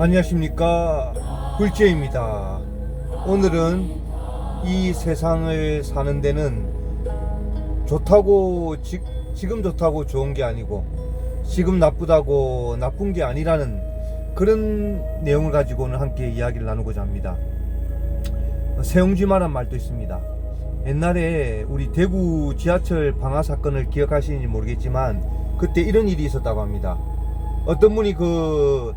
안녕하십니까. 굴제입니다. 오늘은 이 세상을 사는 데는 좋다고 지, 지금 좋다고 좋은 게 아니고 지금 나쁘다고 나쁜 게 아니라는 그런 내용을 가지고 오늘 함께 이야기를 나누고자 합니다. 세웅지마란 말도 있습니다. 옛날에 우리 대구 지하철 방화 사건을 기억하시는지 모르겠지만 그때 이런 일이 있었다고 합니다. 어떤 분이 그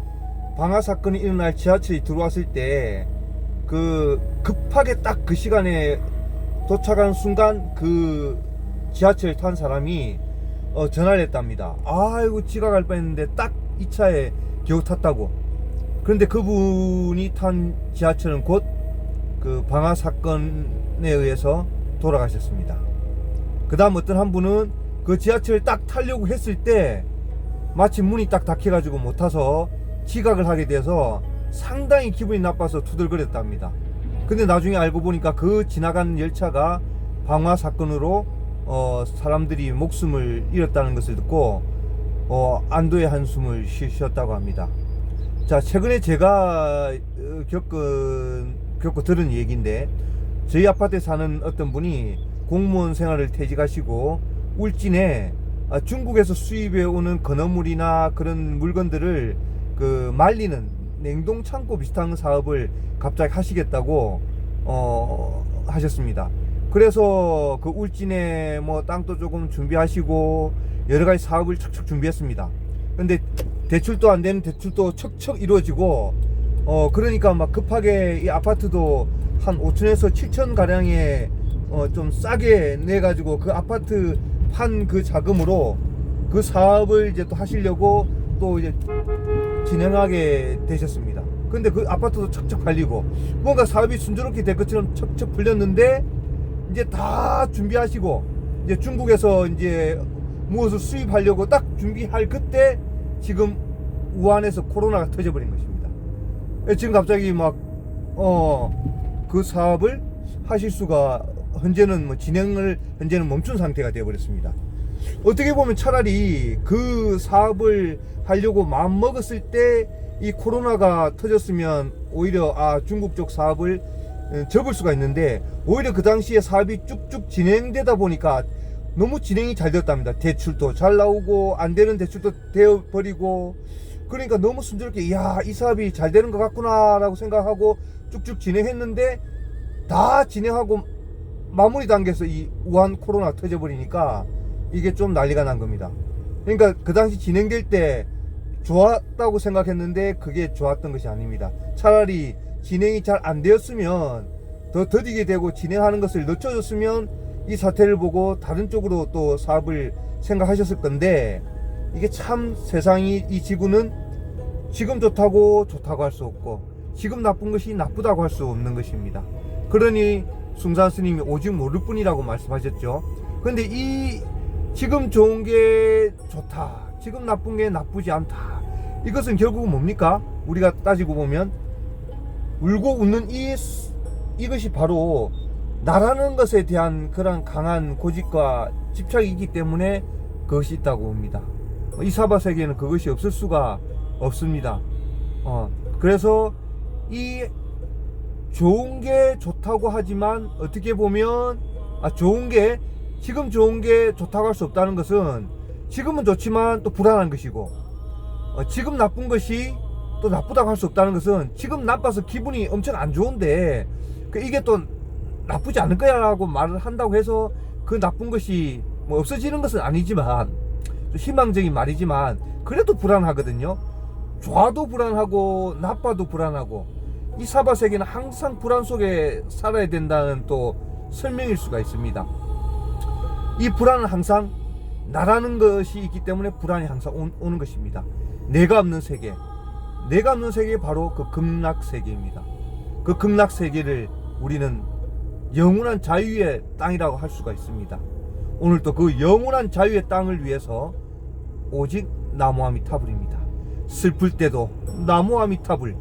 방화 사건이 일어날 지하철이 들어왔을 때 그 급하게 딱 그 시간에 도착한 순간 그 지하철 탄 사람이 어, 전화를 했답니다. 아이고 지각할 뻔했는데 딱 이 차에 겨우 탔다고. 그런데 그분이 탄 지하철은 곧 그 방화 사건에 의해서 돌아가셨습니다. 그 다음 어떤 한 분은 그 지하철 딱 타려고 했을 때 마침 문이 딱 닫혀가지고 못 타서 지각을 하게 돼서 상당히 기분이 나빠서 투덜거렸답니다. 근데 나중에 알고 보니까 그 지나간 열차가 방화 사건으로 어, 사람들이 목숨을 잃었다는 것을 듣고 어, 안도의 한숨을 쉬셨다고 합니다. 자, 최근에 제가 어, 겪은, 겪고 들은 얘기인데 저희 아파트에 사는 어떤 분이 공무원 생활을 퇴직하시고 울진에 아, 중국에서 수입해 오는 건어물이나 그런 물건들을 그 말리는 냉동 창고 비슷한 사업을 갑자기 하시겠다고 어 하셨습니다. 그래서 그 울진에 뭐 땅도 조금 준비하시고 여러 가지 사업을 척척 준비했습니다. 근데 대출도 안 되는 대출도 척척 이루어지고 어 그러니까 막 급하게 이 아파트도 한 5천에서 7천 가량에 어좀 싸게 내 가지고 그 아파트 판 그 자금으로 그 사업을 이제 또 하시려고 또 이제 진행하게 되셨습니다. 근데 그 아파트도 척척 팔리고 뭔가 사업이 순조롭게 될 것처럼 척척 풀렸는데 이제 다 준비하시고 이제 중국에서 이제 무엇을 수입하려고 딱 준비할 그때 지금 우한에서 코로나가 터져버린 것입니다. 예, 지금 갑자기 막 어 그 사업을 하실 수가 현재는 뭐 진행을 현재는 멈춘 상태가 되어버렸습니다. 어떻게 보면 차라리 그 사업을 하려고 마음 먹었을 때 이 코로나가 터졌으면 오히려 아 중국 쪽 사업을 어, 접을 수가 있는데 오히려 그 당시에 사업이 쭉쭉 진행되다 보니까 너무 진행이 잘 되었답니다. 대출도 잘 나오고 안 되는 대출도 되어 버리고 그러니까 너무 순조롭게 야이 사업이 잘 되는 것 같구나라고 생각하고 쭉쭉 진행했는데 다 진행하고 마무리 단계에서 이 우한 코로나 터져버리니까 이게 좀 난리가 난 겁니다. 그러니까 그 당시 진행될 때 좋았다고 생각했는데 그게 좋았던 것이 아닙니다. 차라리 진행이 잘 안 되었으면 더 더디게 되고 진행하는 것을 늦춰줬으면 이 사태를 보고 다른 쪽으로 또 사업을 생각하셨을 건데 이게 참 세상이 이 지구는 지금 좋다고 좋다고 할 수 없고 지금 나쁜 것이 나쁘다고 할 수 없는 것입니다. 그러니 숭산 스님이 오직 모를 뿐이라고 말씀하셨죠. 근데 이 지금 좋은 게 좋다. 지금 나쁜 게 나쁘지 않다. 이것은 결국은 뭡니까? 우리가 따지고 보면 울고 웃는 이 이것이 바로 나라는 것에 대한 그런 강한 고집과 집착이기 때문에 그것이 있다고 봅니다. 이 사바 세계에는 그것이 없을 수가 없습니다. 어, 그래서 이 좋은 게 좋다고 하지만 어떻게 보면 아 좋은 게 지금 좋은 게 좋다고 할 수 없다는 것은 지금은 좋지만 또 불안한 것이고 어, 지금 나쁜 것이 또 나쁘다고 할 수 없다는 것은 지금 나빠서 기분이 엄청 안 좋은데 그 이게 또 나쁘지 않을 거야라고 말을 한다고 해서 그 나쁜 것이 뭐 없어지는 것은 아니지만 좀 희망적인 말이지만 그래도 불안하거든요. 좋아도 불안하고 나빠도 불안하고 이 사바 세계는 항상 불안 속에 살아야 된다는 또 설명일 수가 있습니다. 이 불안은 항상 나라는 것이 있기 때문에 불안이 항상 오, 오는 것입니다. 내가 없는 세계, 내가 없는 세계 바로 그 극락 세계입니다. 그 극락 세계를 우리는 영원한 자유의 땅이라고 할 수가 있습니다. 오늘 또그 영원한 자유의 땅을 위해서 오직 나무아미타불입니다. 슬플 때도 나무아미타불,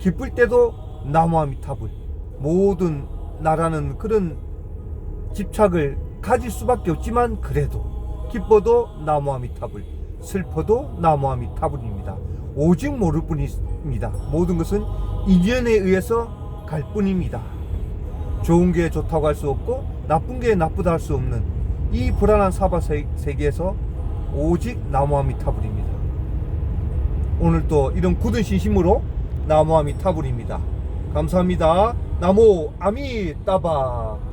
기쁠 때도 나무아미타불. 모든 나라는 그런 집착을 가질 수밖에 없지만 그래도 기뻐도 나무아미타불, 슬퍼도 나무아미타불입니다. 오직 모를 뿐입니다. 모든 것은 인연에 의해서 갈 뿐입니다. 좋은 게 좋다고 할 수 없고 나쁜 게 나쁘다 할 수 없는 이 불안한 사바 세- 세계에서 오직 나무아미타불입니다. 오늘 또 이런 굳은 신심으로 나무아미타불입니다. 감사합니다. 나무 아미따바.